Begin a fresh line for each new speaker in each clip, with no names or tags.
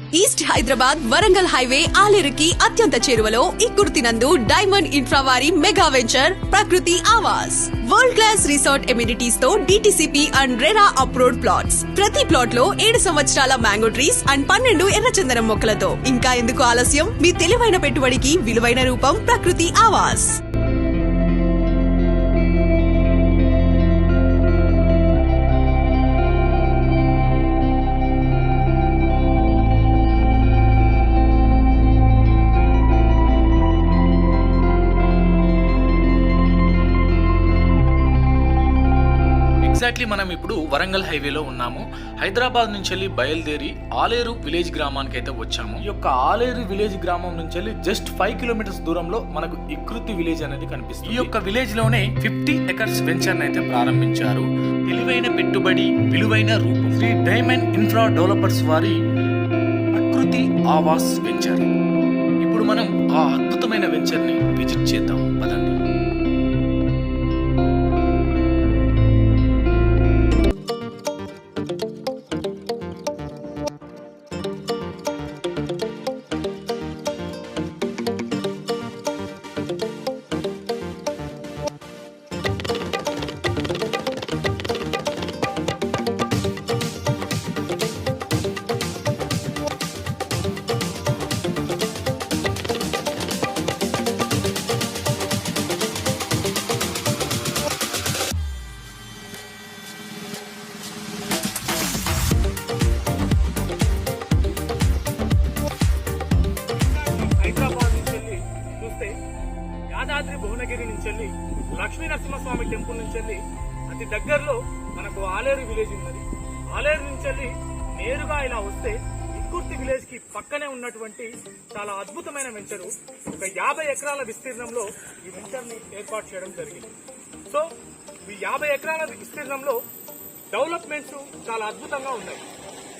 East Hyderabad Warangal highway ఆలేరుకి అత్యంత చేరువలో ఇక్కుర్తినందు diamond ఇన్ఫ్రావారి mega venture Prakruti Awas. World class resort ఎమ్యూనిటీస్తో DTCP and RERA approved plots ప్రతి ప్లాట్లో ఏడు సంవత్సరాల మ్యాంగో ట్రీస్ అండ్ పన్నెండు ఎర్రచందనం మొక్కలతో. ఇంకా ఎందుకు ఆలస్యం? మీ తెలివైన పెట్టుబడికి విలువైన రూపం ప్రకృతి ఆవాస్.
ఎగ్జాక్ట్లీ మనం ఇప్పుడు వరంగల్ హైవేలో ఉన్నాము. హైదరాబాద్ నుంచి వెళ్ళి బయలుదేరి ఆలేరు విలేజ్ గ్రామానికి అయితే వచ్చాము. ఈ యొక్క ఆలేరు విలేజ్ గ్రామం నుంచి వెళ్ళి జస్ట్ ఫైవ్ కిలోమీటర్స్ దూరంలో మనకు ఇకృతి విలేజ్ అనేది కనిపిస్తుంది. ఈ యొక్క విలేజ్లోనే ఫిఫ్టీ ఎకర్స్ వెంచర్ అయితే ప్రారంభించారు. తెలివైన పెట్టుబడి విలువైన రూపం. శ్రీ డైమండ్ ఇన్ఫ్రా డెవలపర్స్ వారి ప్రకృతి ఆవాస్ వెంచర్. ఇప్పుడు మనం ఆ అద్భుతమైన వెంచర్ని విజిట్ చేద్దాం.
ఉన్నది ఆలేరు నుంచి వెళ్ళి నేరుగా ఇలా వస్తే ఇక్కుర్తి విలేజ్కి పక్కనే ఉన్నటువంటి చాలా అద్భుతమైన వెంచరు ఒక యాభై ఎకరాల విస్తీర్ణంలో ఈ వెంచర్ని ఏర్పాటు చేయడం జరిగింది. సో ఈ యాభై ఎకరాల విస్తీర్ణంలో డెవలప్మెంట్స్ చాలా అద్భుతంగా ఉన్నాయి.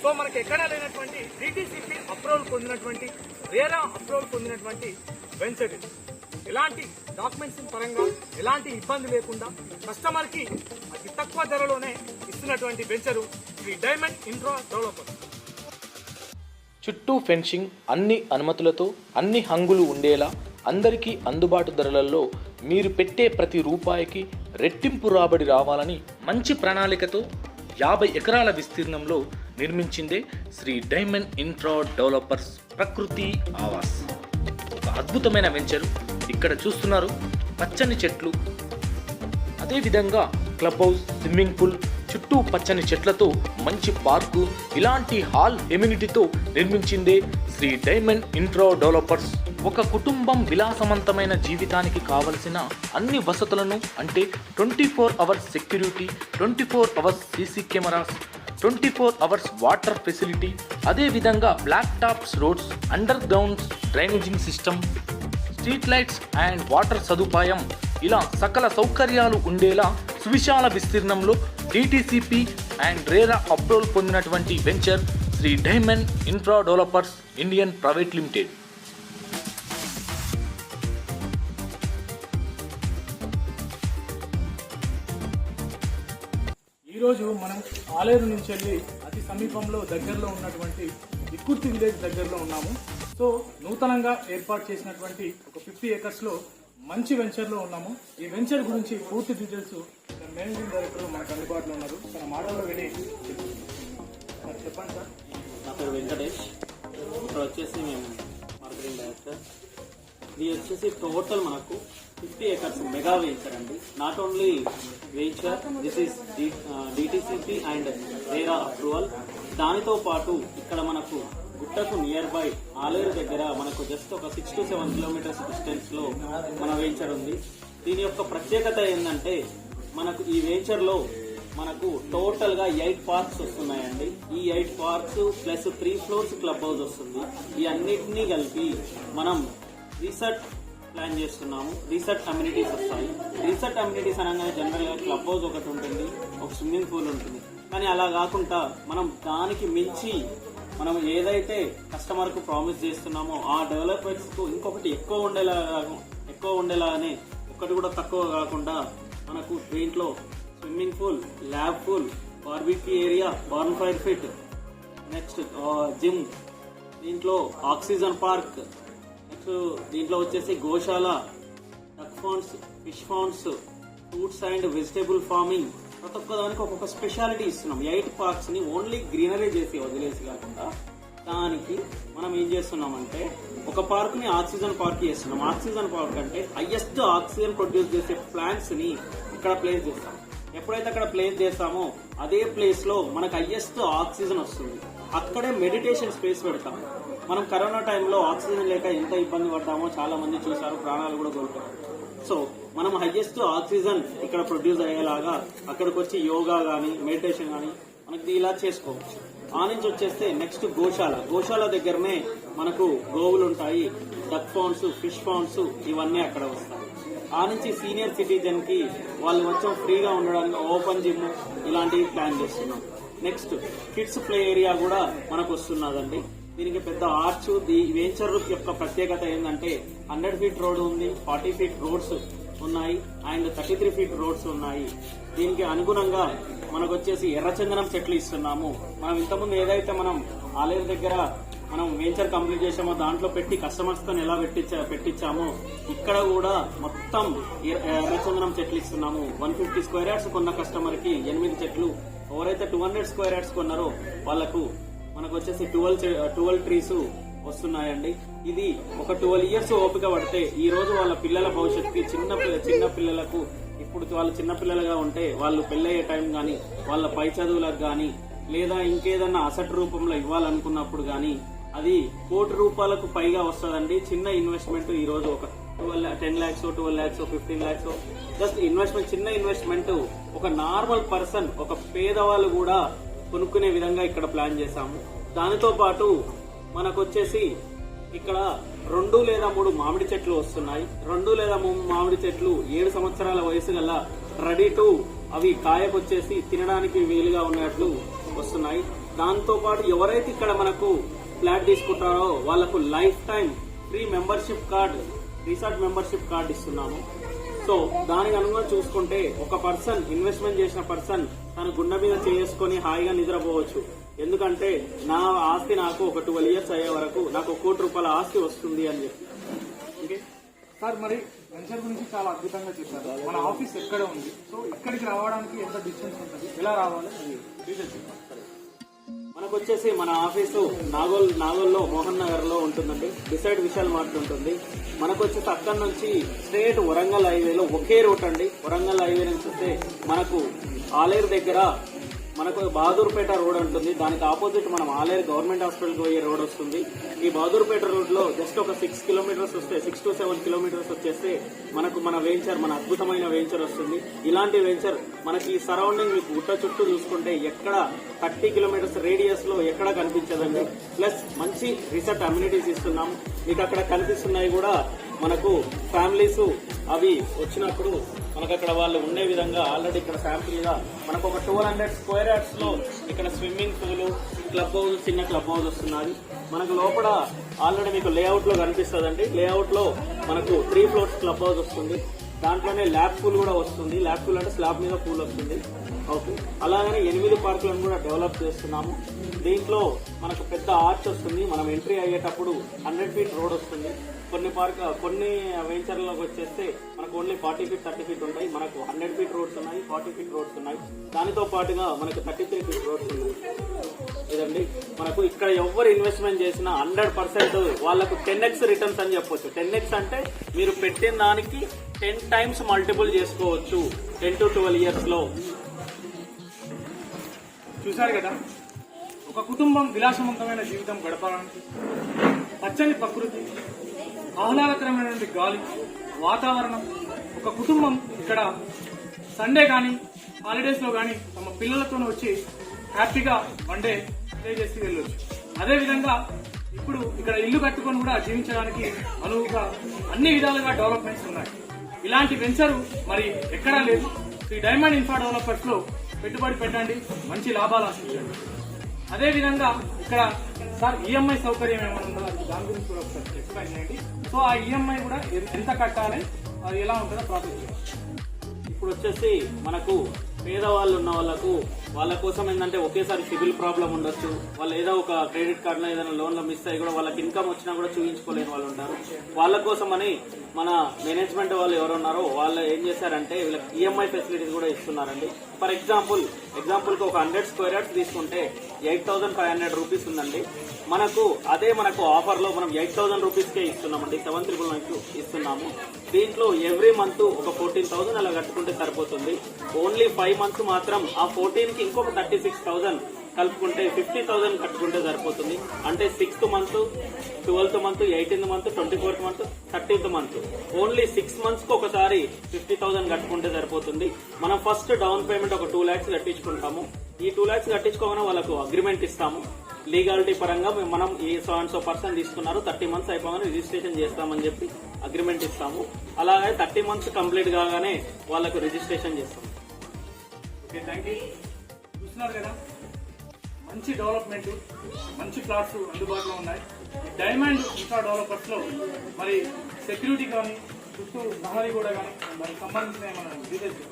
సో మనకి ఎక్కడా లేనటువంటి డిటిసిపి అప్రూవల్ పొందినటువంటి రేరా అప్రూవల్ పొందినటువంటి వెంచర్ ఇది. ఎలాంటి డాక్యుమెంట్స్ పరంగా ఎలాంటి ఇబ్బంది లేకుండా కస్టమర్కి అతి తక్కువ ధరలోనే చేస్తున్నటువంటి venture Shri diamond infra developer
చుట్టూ ఫెన్సింగ్ అన్ని అనుమతులతో అన్ని హంగులు ఉండేలా అందరికీ అందుబాటు ధరలలో మీరు పెట్టే ప్రతి రూపాయికి రెట్టింపు రాబడి రావాలని మంచి ప్రణాళికతో యాభై ఎకరాల విస్తీర్ణంలో నిర్మించిందే Shri diamond infra developers Prakruti Awas. ఒక అద్భుతమైన వెంచర్ ఇక్కడ చూస్తున్నారు పచ్చని చెట్లు. అదేవిధంగా క్లబ్ హౌస్ స్విమ్మింగ్ పూల్ చుట్టూ పచ్చని చెట్లతో మంచి పార్కు ఇలాంటి హాల్ ఎమ్యూనిటీతో నిర్మించిందే శ్రీ డైమండ్ ఇంట్రో డెవలపర్స్. ఒక కుటుంబం విలాసవంతమైన జీవితానికి కావలసిన అన్ని వసతులను అంటే twenty four hours security twenty four hours CC cameras twenty four hours water facility అదేవిధంగా black tops roads underground drainage system street lights and water సదుపాయం. ఇలా సకల సౌకర్యాలు ఉండేలా సువిశాల విస్తీర్ణంలో డిటిసిపి అండ్ రేరా అప్రూవల్ పొందినటువంటి venture Shri diamond infra developers Indian private limited.
ఈరోజు మనం ఆలేరు నుంచి వెళ్ళి అతి సమీపంలో దగ్గరలో ఉన్నటువంటి ఇక్కుర్తి విలేజ్ దగ్గరలో ఉన్నాము. సో నూతనంగా ఏర్పాటు చేసినటువంటి ఒక ఫిఫ్టీ ఏకర్స్లో మంచి వెంచర్లో ఉన్నాము. ఈ వెంచర్ గురించి పూర్తి డీటెయిల్స్ మేనేజింగ్ డైరెక్టర్ మనకు అందుబాటులో ఉన్నారు. తన మాటల్లో విని సార్ చెప్పండి సార్.
నా పేరు వెంకటేష్. ఇక్కడ వచ్చేసి మేము మార్కెటింగ్ డైరెక్టర్. ఇది వచ్చేసి టోటల్ మనకు ఫిఫ్టీ ఎకర్స్ మెగా వెంచర్ అండి. Not only venture this is DTCP and RERA approval దానితో పాటు ఇక్కడ మనకు గుట్టకు నియర్ బై ఆలేరు దగ్గర మనకు జస్ట్ ఒక సిక్స్ టు సెవెన్ కిలోమీటర్స్ డిస్టెన్స్లో మన వెంచర్ ఉంది. దీని యొక్క ప్రత్యేకత ఏంటంటే మనకు ఈ వెంచర్లో మనకు టోటల్గా ఎయిట్ పార్క్స్ వస్తున్నాయండి. ఈ eight parks plus three floors club house వస్తుంది. ఈ అన్నిటినీ కలిపి మనం రీసెర్చ్ ప్లాన్ చేస్తున్నాము. రీసెర్చ్ కమ్యూనిటీస్ వస్తాయి. రీసెర్చ్ కమ్యూనిటీస్ అనగానే జనరల్గా క్లబ్ హౌస్ ఒకటి ఉంటుంది. ఒక స్విమ్మింగ్ పూల్ ఉంటుంది. కానీ అలా కాకుండా మనం దానికి మించి మనం ఏదైతే కస్టమర్కు ప్రామిస్ చేస్తున్నామో ఆ డెవలప్మెంట్స్ ఇంకొకటి ఎక్కువ ఉండేలా ఎక్కువ ఉండేలానే ఒక్కటి కూడా తక్కువ కాకుండా మనకు దీంట్లో swimming pool lap pool barbecue area bonfire pit next gym దీంట్లో ఆక్సిజన్ పార్క్ నెక్స్ట్ దీంట్లో వచ్చేసి గోశాల duck farms fish farms fruits and vegetable farming ప్రతి ఒక్క దానికి ఒక్కొక్క స్పెషాలిటీ ఇస్తున్నాం. ఎయిట్ పార్క్స్ని ఓన్లీ గ్రీనరీ చేసి వదిలేసి కాకుండా దానికి మనం ఏం చేస్తున్నామంటే ఒక పార్క్ని ఆక్సిజన్ పార్క్ చేస్తున్నాం. ఆక్సిజన్ పార్క్ అంటే హైయెస్ట్ ఆక్సిజన్ ప్రొడ్యూస్ చేసే ప్లాంట్స్ని ఇక్కడ ప్లేస్ చేస్తాం. ఎప్పుడైతే అక్కడ ప్లేస్ చేస్తామో అదే ప్లేస్లో మనకు హైయెస్ట్ ఆక్సిజన్ వస్తుంది. అక్కడే మెడిటేషన్ స్పేస్ పెడతాం. మనం కరోనా టైంలో ఆక్సిజన్ లేక ఎంత ఇబ్బంది పడతామో చాలా మంది చూసారు ప్రాణాలు కూడా కోల్పోయారు. సో మనం హైయెస్ట్ ఆక్సిజన్ ఇక్కడ ప్రొడ్యూస్ అయ్యేలాగా అక్కడికి వచ్చి యోగా గానీ మెడిటేషన్ గానీ మనకి ఇలా చేసుకోవచ్చు. ఆ నుంచి వచ్చేస్తే నెక్స్ట్ గోశాల. గోశాల దగ్గరనే మనకు గోవులు ఉంటాయి. డక్ ఫౌండ్స్ ఫిష్ ఫౌండ్స్ ఇవన్నీ అక్కడ వస్తాయి. ఆ నుంచి సీనియర్ సిటిజన్కి వాళ్ళు కొంచెం ఫ్రీగా ఉండడానికి ఓపెన్ జిమ్ ఇలాంటివి ప్లాన్ చేస్తున్నాం. నెక్స్ట్ కిడ్స్ ప్లే ఏరియా కూడా మనకు వస్తున్నదండి. దీనికి పెద్ద ఆర్చ్ ది వెంచర్ యొక్క ప్రత్యేకత ఏంటంటే హండ్రెడ్ ఫీట్ రోడ్ ఉంది ఫార్టీ ఫీట్ రోడ్స్ ఉన్నాయి. And thirty three feet roads ఉన్నాయి. దీనికి అనుగుణంగా మనకు వచ్చేసి ఎర్రచందనం చెట్లు ఇస్తున్నాము. మనం ఇంతకుముందు ఏదైతే మనం ఆలయం దగ్గర మనం వెంచర్ కంప్లీట్ చేసామో దాంట్లో పెట్టి కస్టమర్స్తో ఎలా పెట్టించా పెట్టించామో ఇక్కడ కూడా మొత్తం ఎర్ర- ఎర్రచందనం చెట్లు ఇస్తున్నాము. వన్ ఫిఫ్టీ స్క్వేర్ యార్డ్స్ కొన్న కస్టమర్కి ఎనిమిది చెట్లు ఎవరైతే టూ హండ్రెడ్ స్క్వేర్ యార్డ్స్ కొన్నారో వాళ్ళకు మనకు వచ్చేసి ట్వెల్వ్ ట్వెల్వ్ ట్రీస్ వస్తున్నాయండి. ఇది ఒక ట్వెల్వ్ ఇయర్స్ ఓపిక పడితే ఈ రోజు వాళ్ళ పిల్లల భవిష్యత్తుకి చిన్న పిల్ల- చిన్న పిల్లలకు ఇప్పుడు వాళ్ళు చిన్నపిల్లలుగా ఉంటే వాళ్ళు పెళ్ళయ్యే టైం కానీ వాళ్ళ పై చదువులకు కానీ లేదా ఇంకేదన్నా అసట్ రూపంలో ఇవ్వాలనుకున్నప్పుడు కానీ అది కోటి రూపాయలకు పైగా వస్తుందండి. చిన్న ఇన్వెస్ట్మెంట్ ఈ రోజు ఒక twelve ten lakhs twelve lakhs fifteen lakhs just investment చిన్న ఇన్వెస్ట్మెంట్ ఒక నార్మల్ పర్సన్ ఒక పేదవాళ్ళు కూడా కొనుక్కునే విధంగా ఇక్కడ ప్లాన్ చేశాము. దానితో పాటు మనకు వచ్చేసి ఇక్కడ రెండు లేదా మూడు మామిడి చెట్లు వస్తున్నాయి. రెండు లేదా మూడు మామిడి చెట్లు ఏడు సంవత్సరాల వయసు గల రెడీ టు అవి కాయకొచ్చేసి తినడానికి వీలుగా ఉన్నట్లు వస్తున్నాయి. దాంతోపాటు ఎవరైతే ఇక్కడ మనకు ఫ్లాట్ తీసుకుంటారో వాళ్ళకు lifetime free membership card resort membership card ఇస్తున్నాము. సో దానికి అనుగుణంగా చూసుకుంటే ఒక పర్సన్ ఇన్వెస్ట్మెంట్ చేసిన పర్సన్ తన గుండె మీద చేసుకొని హాయిగా నిద్రపోవచ్చు. ఎందుకంటే నా ఆస్తి నాకు ఒక ట్వెల్వ్ ఇయర్స్ అయ్యే వరకు నాకు ఒక కోటి రూపాయల ఆస్తి వస్తుంది అని చెప్పి.
ఓకే? సార్ మరి వెంచర్ గురించి చాలా అద్భుతంగా చెప్పారు. మన ఆఫీస్ ఎక్కడ ఉంది? సో ఇక్కడికి రావడానికి ఎంత డిస్టెన్స్ ఉంటుంది? ఎలా రావాలి? డీటెయిల్స్
మనకు వచ్చేసి మన ఆఫీసు నాగోల్ నాగోల్లో మోహన్ నగర్లో ఉంటుందండి. డిసైడ్ విశాల్ మార్ట్ ఉంటుంది. మనకు వచ్చేసి అక్కడ నుంచి స్ట్రేట్ వరంగల్ హైవేలో ఒకే రూట్ అండి. వరంగల్ హైవే నుంచి వస్తే మనకు ఆలేరు దగ్గర మనకు బహదూర్పేట రోడ్ ఉంటుంది దానికి ఆపోజిట్ మనం ఆలేరు గవర్నమెంట్ హాస్పిటల్కి పోయే రోడ్ వస్తుంది. ఈ బహదూర్పేట రోడ్లో జస్ట్ ఒక సిక్స్ కిలోమీటర్స్ వస్తే సిక్స్ టు సెవెన్ కిలోమీటర్స్ వచ్చేస్తే మనకు మన వెంచర్ మన అద్భుతమైన వెంచర్ వస్తుంది. ఇలాంటి వెంచర్ మనకి ఈ సరౌండింగ్ మీకు గుట్ట చుట్టూ చూసుకుంటే ఎక్కడ థర్టీ కిలోమీటర్స్ రేడియస్లో ఎక్కడ కనిపించదండి. ప్లస్ మంచి రిసార్ట్ అమ్యూనిటీస్ ఇస్తున్నాం. మీకు అక్కడ కనిపిస్తున్నాయి కూడా మనకు ఫ్యామిలీస్ అవి వచ్చినప్పుడు మనకు అక్కడ వాళ్ళు ఉండే విధంగా ఆల్రెడీ ఇక్కడ శాంపుల్ మనకు ఒక టూ హండ్రెడ్ స్క్వేర్ యార్డ్స్లో ఇక్కడ స్విమ్మింగ్ పూల్ క్లబ్ హౌస్ చిన్న క్లబ్ హౌస్ వస్తున్నది. మనకు లోపల ఆల్రెడీ మీకు లేఅవుట్లో కనిపిస్తుందండి. లేఅవుట్లో మనకు త్రీ ఫ్లోర్స్ క్లబ్ హౌస్ వస్తుంది. దాంట్లోనే ల్యాబ్ పూల్ కూడా వస్తుంది. ల్యాబ్ పూల్ అంటే స్లాబ్ మీద పూల్ వస్తుంది. ఓకే. అలాగనే ఎనిమిది పార్కులను కూడా డెవలప్ చేస్తున్నాము. దీంట్లో మనకు పెద్ద ఆర్చ్ వస్తుంది. మనం ఎంట్రీ అయ్యేటప్పుడు హండ్రెడ్ ఫీట్ రోడ్ వస్తుంది. కొన్ని పార్క్ కొన్ని వెంచర్లోకి వచ్చేస్తే మనకు only forty feet thirty feet ఉంటాయి. మనకు హండ్రెడ్ ఫీట్ రోడ్స్ ఉన్నాయి ఫార్టీ ఫీట్ రోడ్స్ ఉన్నాయి. దానితో పాటుగా మనకు థర్టీ త్రీ ఫీట్ రోడ్స్ ఉన్నాయి. ఇదండి. మనకు ఇక్కడ ఎవరు ఇన్వెస్ట్మెంట్ చేసినా హండ్రెడ్ పర్సెంట్ వాళ్ళకు టెన్ ఎక్స్ రిటర్న్స్ అని చెప్పొచ్చు. టెన్ ఎక్స్ అంటే మీరు పెట్టిన దానికి టెన్ టైమ్స్ మల్టిపుల్ చేసుకోవచ్చు. టెన్ టు ట్వెల్వ్ ఇయర్స్లో.
చూశారు కదా? ఒక కుటుంబం విలాసవంతమైన జీవితం గడపాలంటే పచ్చని ప్రకృతి ఆహ్లాదకరమైనటువంటి గాలి వాతావరణం ఒక కుటుంబం ఇక్కడ సండే కానీ హాలిడేస్లో కానీ తమ పిల్లలతో వచ్చి హ్యాపీగా వన్ డే స్టే చేసి వెళ్ళొచ్చు. అదేవిధంగా ఇప్పుడు ఇక్కడ ఇల్లు కట్టుకొని కూడా జీవించడానికి అనువుగా అన్ని విధాలుగా డెవలప్మెంట్స్ ఉన్నాయి. ఇలాంటి వెంచర్ మరి ఎక్కడా లేదు. ఈ డైమండ్ ఇన్ఫ్రా డెవలపర్స్లో పెట్టుబడి పెట్టండి మంచి లాభాలు ఆశించండి. అదే విధంగా ఇక్కడ సార్ ఈఎంఐ సౌకర్యం ఏమైనా ఉందో? దాని గురించి కూడా ఒకసారి ఎక్స్ప్లెయిన్ చేయండి. సో ఆ ఈఎంఐ కూడా ఎంత కట్టాలి? అది ఎలా ఉంటుందో ప్రాసెస్
ఇప్పుడు వచ్చేసి మనకు పేదవాళ్ళు ఉన్న వాళ్ళకు వాళ్ళ కోసం ఏంటంటే ఒకేసారి సివిల్ ప్రాబ్లం ఉండొచ్చు. వాళ్ళు ఏదో ఒక క్రెడిట్ కార్డులో ఏదైనా లోన్లో మిస్ అయ్యి కూడా వాళ్ళకి ఇన్కమ్ వచ్చినా కూడా చూపించుకోలేని వాళ్ళు ఉంటారు. వాళ్ళ కోసం అని మన మేనేజ్మెంట్ వాళ్ళు ఎవరు ఉన్నారో వాళ్ళు ఏం చేశారంటే వీళ్ళకి ఈఎంఐ ఫెసిలిటీస్ కూడా ఇస్తున్నారండి. ఫర్ ఎగ్జాంపుల్ ఎగ్జాంపుల్కి ఒక హండ్రెడ్ స్క్వేర్ యార్డ్స్ తీసుకుంటే eight thousand five hundred rupees ఉందండి. మనకు అదే మనకు ఆఫర్లో మనం ఎయిట్ థౌసండ్ రూపీస్కే ఇస్తున్నామండి. సెవెన్ త్రిబుల్ నైన్ ఇస్తున్నాము. దీంట్లో ఎవ్రీ మంత్ ఒక ఫోర్టీన్ థౌసండ్ అలా కట్టుకుంటే సరిపోతుంది. ఓన్లీ ఫైవ్ మంత్స్ మాత్రం ఆ ఫోర్టీన్కి ఇంకొక థర్టీ సిక్స్ థౌసండ్ కలుపుకుంటే ఫిఫ్టీ థౌసండ్ కట్టుకుంటే సరిపోతుంది. అంటే sixth month twelfth month eighteenth month twenty fourth month thirteenth month only six మంత్స్కి ఒకసారి ఫిఫ్టీ థౌసండ్ కట్టుకుంటే సరిపోతుంది. మనం ఫస్ట్ డౌన్ పేమెంట్ ఒక టూ ల్యాక్స్ కట్టించుకుంటాము. ఈ టూ ల్యాక్స్ కట్టించుకోగానే వాళ్ళకు అగ్రిమెంట్ ఇస్తాము. లీగాలిటీ పరంగా మేము- మనం ఈ సో అండ్ సో పర్సన్ తీసుకున్నారు థర్టీ మంత్స్ అయిపోగానే రిజిస్ట్రేషన్ చేస్తామని చెప్పి అగ్రిమెంట్ ఇస్తాము. అలాగే థర్టీ మంత్స్ కంప్లీట్ కాగానే వాళ్ళకు రిజిస్ట్రేషన్ చేస్తాం
ఓకే థ్యాంక్ యూ చూస్తున్నారు కదా? మంచి డెవలప్మెంట్ మంచి ప్లాట్స్ అందుబాటులో ఉన్నాయి. డైమండ్ ఇన్ఫ్రా డెవలపర్స్లో మరి సెక్యూరిటీ కానీ చుట్టూ ప్రహరీ కూడా కానీ దానికి సంబంధించిన ఏమైనా డీటెయిల్స్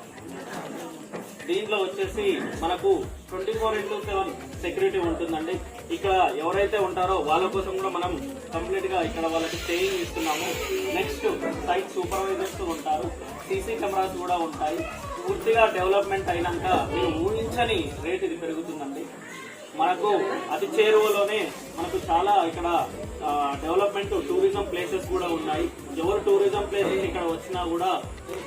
దీంట్లో వచ్చేసి మనకు twenty four into seven security ఉంటుందండి. ఇక్కడ ఎవరైతే ఉంటారో వాళ్ళ కోసం కూడా మనం కంప్లీట్గా ఇక్కడ వాళ్ళకి ట్రైనింగ్ ఇస్తున్నాము. నెక్స్ట్ సైట్ సూపర్వైజర్స్ ఉంటారు. సీసీ కెమెరాస్ కూడా ఉంటాయి. పూర్తిగా డెవలప్మెంట్ అయినాక మీరు ఊహించని రేట్ ఇది పెరుగుతుందండి. మనకు అతి చేరువలోనే మనకు చాలా ఇక్కడ డెవలప్మెంట్ టూరిజం ప్లేసెస్ కూడా ఉన్నాయి. ఎవరు టూరిజం ప్లేసెస్ ఇక్కడ వచ్చినా కూడా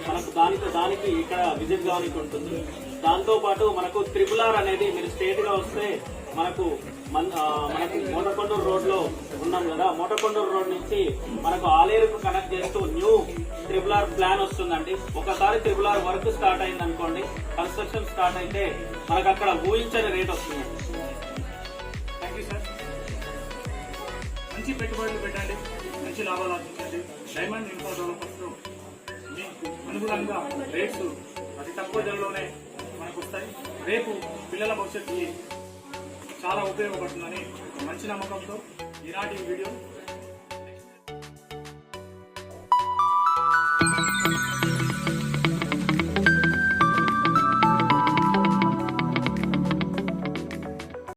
మనకు దానికి దానికి ఇక్కడ విజిట్ కావానికి ఉంటుంది. దాంతో పాటు మనకు త్రిపులార్ ఆర్ అనేది మీరు స్టేట్గా వస్తే మనకు మన మనకి మోటకొండూరు రోడ్లో ఉన్నాం కదా. మోటకొండూరు రోడ్ నుంచి మనకు ఆలేరుకు కనెక్ట్ చేస్తూ న్యూ ట్రిపుల్ ఆర్ ప్లాన్ వస్తుందండి. ఒకసారి ట్రిపుల్ ఆర్ వర్క్ స్టార్ట్ అయింది అనుకోండి కన్స్ట్రక్షన్ స్టార్ట్ అయితే మనకు అక్కడ ఊహించని రేట్ వస్తుంది.
మంచి పెట్టుబడులు పెట్టండి మంచి లాభాలు ఆర్జించండి డైమండ్ ఇన్ఫో డెవలపర్స్ మీకు అనుగుణంగా రేట్స్ అతి తక్కువ ధరలోనే మనకు వస్తాయి. రేపు పిల్లల భవిష్యత్తుకి చాలా ఉపయోగపడుతుందని ఒక మంచి నమ్మకంతో ఈనాటి వీడియో